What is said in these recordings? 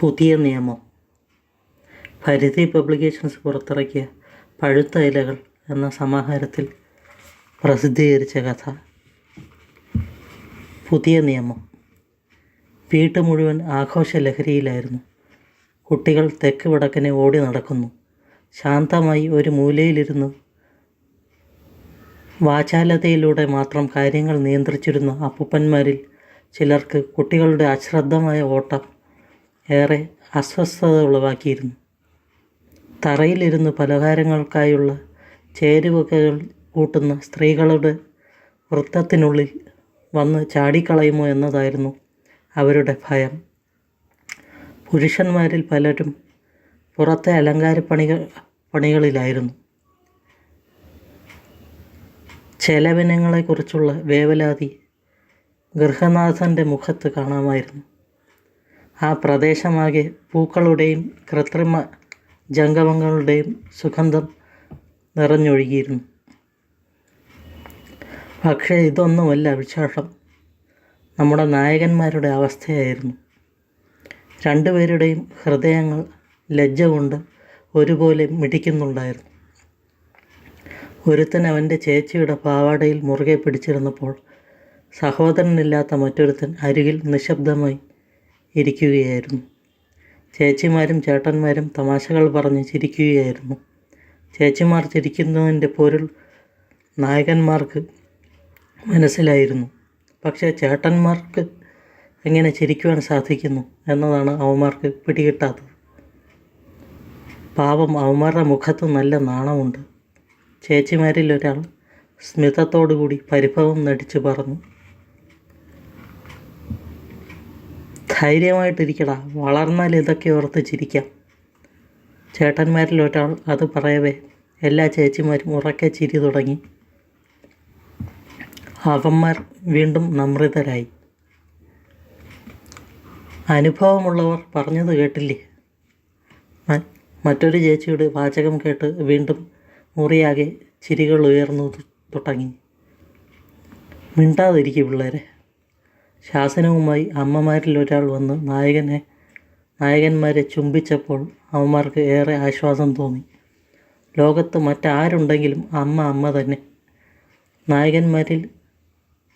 പുതിയ നിയമം. പരിധി പബ്ലിക്കേഷൻസ് പുറത്തിറക്കിയ പഴുത്ത ഇലകൾ എന്ന സമാഹാരത്തിൽ പ്രസിദ്ധീകരിച്ച കഥ. പുതിയ നിയമം. വീട്ട് മുഴുവൻ ആഘോഷ ലഹരിയിലായിരുന്നു കുട്ടികൾ തെക്ക് വടക്കനെ ഓടി നടക്കുന്നു. ശാന്തമായി ഒരു മൂലയിലിരുന്ന് വാചാലതയിലൂടെ മാത്രം കാര്യങ്ങൾ നിയന്ത്രിച്ചിരുന്ന അപ്പൂപ്പന്മാരിൽ ചിലർക്ക് കുട്ടികളുടെ അശ്രദ്ധമായ ഓട്ടം ഏറെ അസ്വസ്ഥത ഉളവാക്കിയിരുന്നു. തറയിലിരുന്ന് പലഹാരങ്ങൾക്കായുള്ള ചേരുവകകൾ കൂട്ടുന്ന സ്ത്രീകളുടെ വൃത്തത്തിനുള്ളിൽ വന്ന് ചാടിക്കളയുമോ എന്നതായിരുന്നു അവരുടെ ഭയം. പുരുഷന്മാരിൽ പലരും പുറത്തെ അലങ്കാരപ്പണികൾ പണികളിലായിരുന്നു. ചെലവിനങ്ങളെക്കുറിച്ചുള്ള വേവലാതി ഗൃഹനാഥന്റെ മുഖത്ത് കാണാമായിരുന്നു. ആ പ്രദേശമാകെ പൂക്കളുടെയും കൃത്രിമ ജംഗമങ്ങളുടെയും സുഗന്ധം നിറഞ്ഞൊഴുകിയിരുന്നു. പക്ഷേ ഇതൊന്നുമല്ല വിശേഷം. നമ്മുടെ നായകന്മാരുടെ അവസ്ഥയായിരുന്നു. രണ്ടുപേരുടെയും ഹൃദയങ്ങൾ ലജ്ജ കൊണ്ട് ഒരുപോലെ മിടിക്കുന്നുണ്ടായിരുന്നു. ഒരുത്തൻ അവന്റെ ചേച്ചിയുടെ പാവാടയിൽ മുറുകെ പിടിച്ചിരുന്നപ്പോൾ സഹോദരനില്ലാത്ത മറ്റൊരുത്തൻ അരികിൽ നിശബ്ദമായി ഇരിക്കുകയായിരുന്നു. ചേച്ചിമാരും ചേട്ടന്മാരും തമാശകൾ പറഞ്ഞ് ചിരിക്കുകയായിരുന്നു. ചേച്ചിമാർ ചിരിക്കുന്നതിന്റെ പൊരുൾ നായകന്മാർക്ക് മനസ്സിലായിരുന്നു. പക്ഷേ ചേട്ടന്മാർക്ക് എങ്ങനെ ചിരിക്കുവാൻ സാധിക്കുന്നു എന്നതാണ് അവന്മാർക്ക് പിടികിട്ടാത്തത്. പാവം അവന്മാരുടെ മുഖത്ത് നല്ല നാണമുണ്ട്. ചേച്ചിമാരിൽ ഒരാൾ സ്മിതത്തോടുകൂടി പരിഭവം നടിച്ചു പറഞ്ഞു ധൈര്യമായിട്ടിരിക്കടാ. വളർന്നാൽ ഇതൊക്കെ ഓർത്ത് ചിരിക്കാം. ചേട്ടന്മാരിൽ ഒരാൾ അത് പറയവേ. എല്ലാ ചേച്ചിമാരും ഉറക്കെ ചിരി തുടങ്ങി. അവന്മാർ വീണ്ടും നമ്രിതരായി. അനുഭവമുള്ളവർ പറഞ്ഞത് കേട്ടില്ലേ? മറ്റൊരു ചേച്ചിയുടെ വാചകം കേട്ട് വീണ്ടും മുറിയാകെ ചിരികൾ ഉയർന്നു തുടങ്ങി. മിണ്ടാതിരിക്കും പിള്ളേരെ. ശാസനവുമായി അമ്മമാരിൽ ഒരാൾ വന്ന് നായകനെ നായകന്മാരെ ചുംബിച്ചപ്പോൾ അവന്മാർക്ക് ഏറെ ആശ്വാസം തോന്നി. ലോകത്ത് മറ്റാരുണ്ടെങ്കിലും അമ്മ അമ്മ തന്നെ. നായകന്മാരിൽ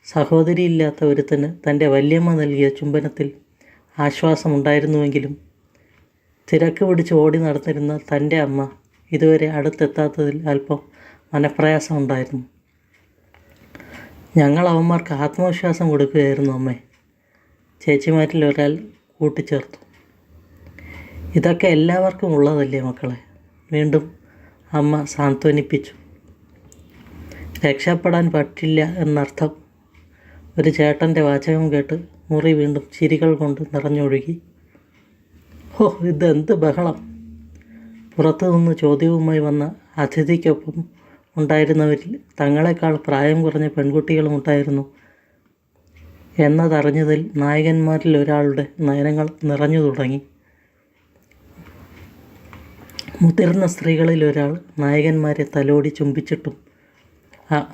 സഹോദരിയില്ലാത്ത ഒരുത്തന് തന്റെ വല്യമ്മ നൽകിയ ചുംബനത്തിൽ ആശ്വാസമുണ്ടായിരുന്നുവെങ്കിലും തിരക്ക് പിടിച്ച് ഓടി നടന്നിരുന്ന തന്റെ അമ്മ ഇതുവരെ അടുത്തെത്താത്തതിൽ അല്പം മനപ്രയാസമുണ്ടായിരുന്നു. ഞങ്ങൾ അവന്മാർക്ക് ആത്മവിശ്വാസം കൊടുക്കുകയായിരുന്നു അമ്മേ. ചേച്ചിമാരിൽ ഒരാൾ കൂട്ടിച്ചേർത്തു. ഇതൊക്കെ എല്ലാവർക്കും ഉള്ളതല്ലേ മക്കളെ? വീണ്ടും അമ്മ സാന്ത്വനിപ്പിച്ചു. രക്ഷപ്പെടാൻ പറ്റില്ല എന്നർത്ഥം ഒരു ചേട്ടന്റെ വാചകം കേട്ട് മുറി വീണ്ടും ചിരികൾ കൊണ്ട് നിറഞ്ഞൊഴുകി. ഹോ ഇതെന്ത് ബഹളം. പുറത്തു നിന്ന് ചോദ്യവുമായി വന്ന അതിഥിക്കൊപ്പം ഉണ്ടായിരുന്നവരിൽ തങ്ങളെക്കാൾ പ്രായം കുറഞ്ഞ പെൺകുട്ടികളും ഉണ്ടായിരുന്നു. എന്നതറിഞ്ഞതിൽ നായകന്മാരിൽ ഒരാളുടെ നയനങ്ങൾ നിറഞ്ഞു തുടങ്ങി. മുതിർന്ന സ്ത്രീകളിൽ ഒരാൾ നായകന്മാരെ തലോടി ചുംബിച്ചിട്ടും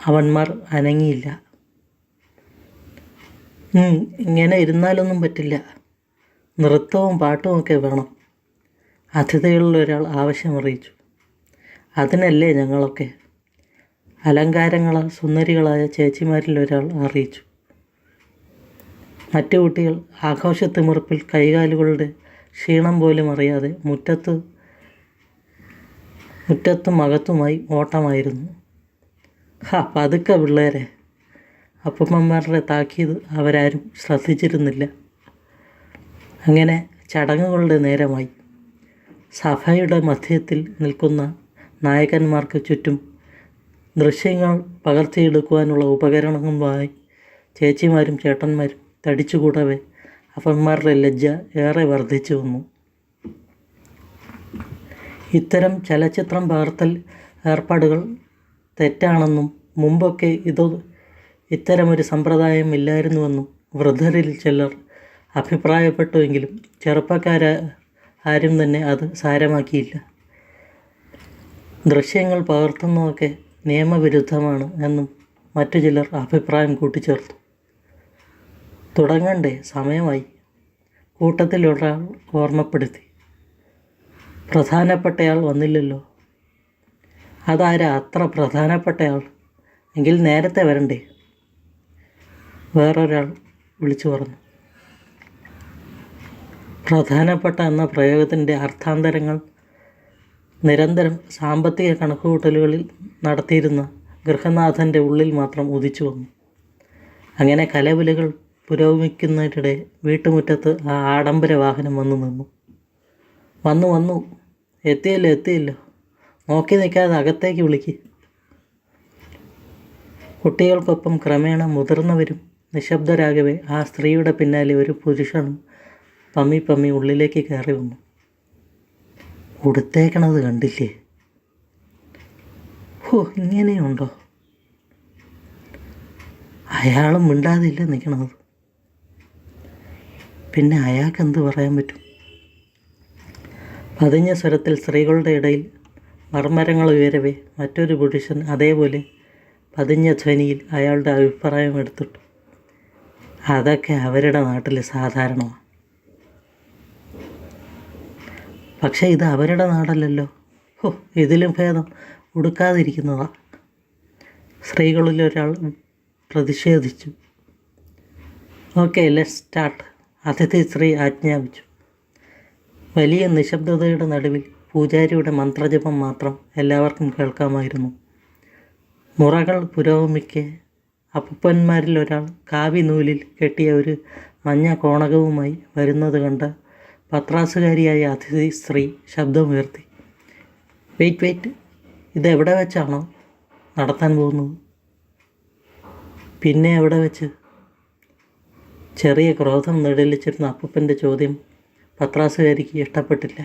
അവന്മാർ അനങ്ങിയില്ല. ഇങ്ങനെ ഇരുന്നാലൊന്നും പറ്റില്ല. നൃത്തവും പാട്ടും ഒക്കെ വേണം. അതിഥികളിൽ ഒരാൾ ആവശ്യമറിയിച്ചു. അതിനല്ലേ ഞങ്ങളൊക്കെ അലങ്കാരങ്ങളാൽ സുന്ദരികളായ ചേച്ചിമാരിൽ ഒരാൾ അറിയിച്ചു. മറ്റു കുട്ടികൾ ആഘോഷത്തിമിർപ്പിൽ കൈകാലുകളുടെ ക്ഷീണം പോലും അറിയാതെ മുറ്റത്ത് മുറ്റത്തും അകത്തുമായി ഓട്ടമായിരുന്നു. ഹാ പതുക്കെ പിള്ളേരെ. അപ്പമ്മമാരുടെ താക്കീത് അവരാരും ശ്രദ്ധിച്ചിരുന്നില്ല. അങ്ങനെ ചടങ്ങുകളുടെ നേരമായി. സഭയുടെ മധ്യത്തിൽ നിൽക്കുന്ന നായകന്മാർക്ക് ചുറ്റും ദൃശ്യങ്ങൾ പകർത്തിയെടുക്കുവാനുള്ള ഉപകരണങ്ങളുമായി ചേച്ചിമാരും ചേട്ടന്മാരും തടിച്ചുകൂടവേ അപ്പന്മാരുടെ ലജ്ജ ഏറെ വർദ്ധിച്ചു വന്നു. ഇത്തരം ചലച്ചിത്രം പകർത്തൽ ഏർപ്പാടുകൾ തെറ്റാണെന്നും മുമ്പൊക്കെ ഇത് ഇത്തരമൊരു സമ്പ്രദായം ഇല്ലായിരുന്നുവെന്നും വൃദ്ധരിൽ ചിലർ അഭിപ്രായപ്പെട്ടുവെങ്കിലും ചെറുപ്പക്കാര ആരും തന്നെ അത് സാരമാക്കിയില്ല. ദൃശ്യങ്ങൾ പകർത്തുന്നതൊക്കെ നിയമവിരുദ്ധമാണ് എന്നും മറ്റു ചിലർ അഭിപ്രായം കൂട്ടിച്ചേർത്തു. തുടങ്ങണ്ടേ സമയമായി. കൂട്ടത്തിലൊരാൾ ഓർമ്മപ്പെടുത്തി. പ്രധാനപ്പെട്ടയാൾ വന്നില്ലല്ലോ. അതാരാ അത്ര പ്രധാനപ്പെട്ടയാൾ? എങ്കിൽ നേരത്തെ വരണ്ടേ? വേറൊരാൾ വിളിച്ചു പറഞ്ഞു. പ്രധാനപ്പെട്ട എന്ന പ്രയോഗത്തിന്റെ അർത്ഥാന്തരങ്ങൾ നിരന്തരം സാമ്പത്തിക കണക്കുകൂട്ടലുകളിൽ നടത്തിയിരുന്ന ഗൃഹനാഥന്റെ ഉള്ളിൽ മാത്രം ഉദിച്ചു വന്നു. അങ്ങനെ കലവിലകൾ പുരോഗമിക്കുന്നതിനിടെ വീട്ടുമുറ്റത്ത് ആ ആഡംബര വാഹനം വന്നു നിന്നു. വന്നു വന്നു. എത്തിയല്ലോ എത്തിയല്ലോ. നോക്കി നിൽക്കാതെ അകത്തേക്ക് വിളിക്ക്. കുട്ടികൾക്കൊപ്പം ക്രമേണ മുതിർന്നവരും നിശബ്ദരാകവേ ആ സ്ത്രീയുടെ പിന്നാലെ ഒരു പുരുഷനും പമ്മി പമ്മി ഉള്ളിലേക്ക് കയറി വന്നു. ഉടുത്തേക്കണത് കണ്ടില്ലേ? ഓ ഇങ്ങനെയുണ്ടോ? അയാളും മിണ്ടാതില്ല നിൽക്കണത് പിന്നെ അയാൾക്ക് എന്ത് പറയാൻ പറ്റും? പതിഞ്ഞ സ്വരത്തിൽ സ്ത്രീകളുടെ ഇടയിൽ മർമരങ്ങൾ ഉയരവേ മറ്റൊരു പുരുഷൻ അതേപോലെ പതിഞ്ഞ ധ്വനിയിൽ അയാളുടെ അഭിപ്രായം എടുത്തിട്ടു. അതൊക്കെ അവരുടെ നാട്ടിൽ സാധാരണമാണ് പക്ഷേ ഇത് അവരുടെ നാടല്ലല്ലോ. ഹോ ഇതിലും ഭേദം ഉടുക്കാതിരിക്കുന്നതാ. സ്ത്രീകളിൽ ഒരാൾ പ്രതിഷേധിച്ചു. Okay let start. അതിഥി സ്ത്രീ ആജ്ഞാപിച്ചു. വലിയ നിശബ്ദതയുടെ നടുവിൽ പൂജാരിയുടെ മന്ത്രജപം മാത്രം എല്ലാവർക്കും കേൾക്കാമായിരുന്നു. മുറകൾ പുരോഗമിക്കെ അപ്പന്മാരിൽ ഒരാൾ കാവി നൂലിൽ കെട്ടിയ ഒരു മഞ്ഞ കോണകവുമായി വരുന്നത് കണ്ട് പത്രാസുകാരിയായ അതിഥി സ്ത്രീ ശബ്ദമുയർത്തി വെയിറ്റ് വെയിറ്റ് ഇത് എവിടെ വെച്ചാണോ നടത്താൻ പോകുന്നത്? പിന്നെ എവിടെ വെച്ച്? ചെറിയ ക്രോധം നിഴലിച്ചിരുന്ന അപ്പൂപ്പന്റെ ചോദ്യം പത്രാസുകാരിക്ക് ഇഷ്ടപ്പെട്ടില്ല.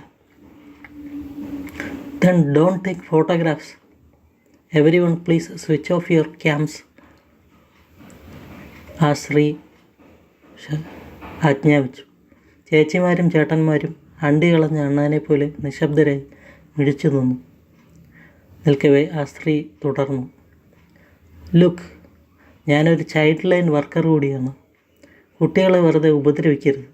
Then don't take photographs everyone please switch off your cams ആ സ്ത്രീ ആജ്ഞാപിച്ചു. ചേച്ചിമാരും ചേട്ടന്മാരും അണ്ടി കളഞ്ഞ അണ്ണാനെ പോലെ നിശബ്ദരായി മിഴിച്ചു നിന്നു. നിൽക്കവേ ആ സ്ത്രീ തുടർന്നു. ലുക്ക് ഞാനൊരു ചൈൽഡ് ലൈൻ വർക്കർ കൂടിയാണ്. കുട്ടികളെ വെറുതെ ഉപദ്രവിക്കരുത്.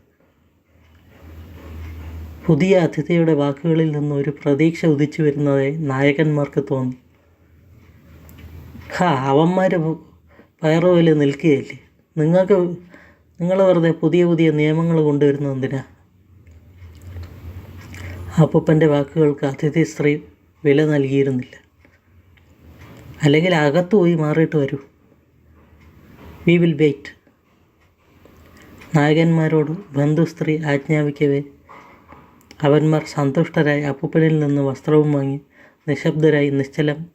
പുതിയ അതിഥിയുടെ വാക്കുകളിൽ നിന്ന് ഒരു പ്രതീക്ഷ ഉദിച്ചു വരുന്നതായി നായകന്മാർക്ക് തോന്നി. ഹാ അവന്മാർ പയറുപോലെ നിൽക്കുകയല്ലേ? നിങ്ങൾക്ക് നിങ്ങൾ വെറുതെ പുതിയ പുതിയ നിയമങ്ങൾ കൊണ്ടുവരുന്നത് എന്തിനാ? അപ്പൂപ്പന്റെ വാക്കുകൾക്ക് അതിഥി സ്ത്രീ വില നൽകിയിരുന്നില്ല. അല്ലെങ്കിൽ അകത്ത് പോയി മാറിയിട്ട് വരൂ. വി വിൽ വെയിറ്റ് നായകന്മാരോട് ബന്ധു സ്ത്രീ ആജ്ഞാപിക്കവേ. അവന്മാർ സന്തുഷ്ടരായി അപ്പൂപ്പനിൽ നിന്ന് വസ്ത്രവും വാങ്ങി നിശബ്ദരായി നിശ്ചലം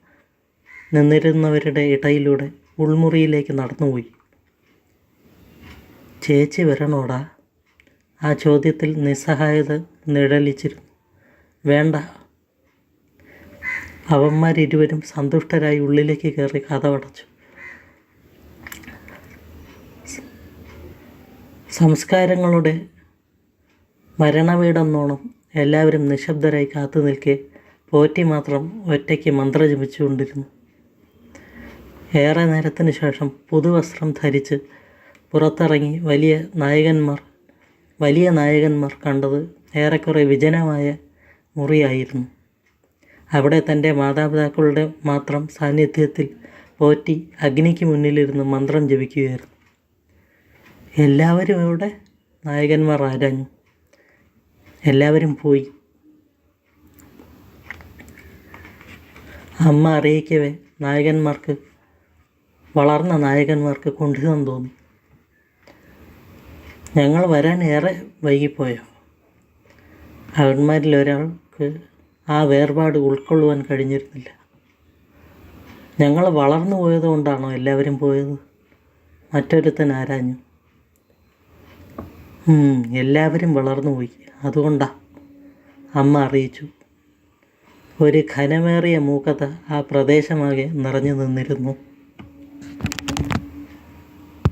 നിന്നിരുന്നവരുടെ ഇടയിലൂടെ ഉൾമുറിയിലേക്ക് നടന്നുപോയി. ചേച്ചി വരണോടാ? ആ ചോദ്യത്തിൽ നിസ്സഹായത നിഴലിച്ചിരുന്നു. വേണ്ട. അവന്മാരിരുവരും സന്തുഷ്ടരായി ഉള്ളിലേക്ക് കയറി കഥവടച്ചു സംസ്കാരങ്ങളുടെ മരണവീടെന്നോണം എല്ലാവരും നിശബ്ദരായി കാത്തു നിൽക്കെ പോറ്റി മാത്രം ഒറ്റയ്ക്ക് മന്ത്രം ജപിച്ചുകൊണ്ടിരുന്നു ഏറെ നേരത്തിന് ശേഷം പുതുവസ്ത്രം ധരിച്ച് പുറത്തിറങ്ങി വലിയ നായകന്മാർ വലിയ നായകന്മാർ കണ്ടത് ഏറെക്കുറെ വിജനമായ മുറിയായിരുന്നു. അവിടെ തന്റെ മാതാപിതാക്കളുടെ മാത്രം സാന്നിധ്യത്തിൽ പോറ്റി അഗ്നിക്ക് മുന്നിലിരുന്ന് മന്ത്രം ജപിക്കുകയായിരുന്നു. എല്ലാവരും ഇവിടെ നായകന്മാർ ആരാഞ്ഞു? എല്ലാവരും പോയി. അമ്മ അറിയിക്കവേ നായകന്മാർക്ക് വളർന്ന നായകന്മാർക്ക് കുണ്ഠിതം തോന്നി. ഞങ്ങൾ വരാൻ ഏറെ വൈകിപ്പോയോ? അവന്മാരിൽ ഒരാൾക്ക് ആ വേർപാട് ഉൾക്കൊള്ളുവാൻ കഴിഞ്ഞിരുന്നില്ല. ഞങ്ങൾ വളർന്നു പോയത് കൊണ്ടാണോ എല്ലാവരും പോയത്? മറ്റൊരുത്തൻ ആരാഞ്ഞു? എല്ലാവരും വളർന്നു പോയി. അതുകൊണ്ടാ അമ്മ അറിയിച്ചു. ഒരു ഘനമേറിയ മൂക്കത ആ പ്രദേശമാകെ നിറഞ്ഞു നിന്നിരുന്നു.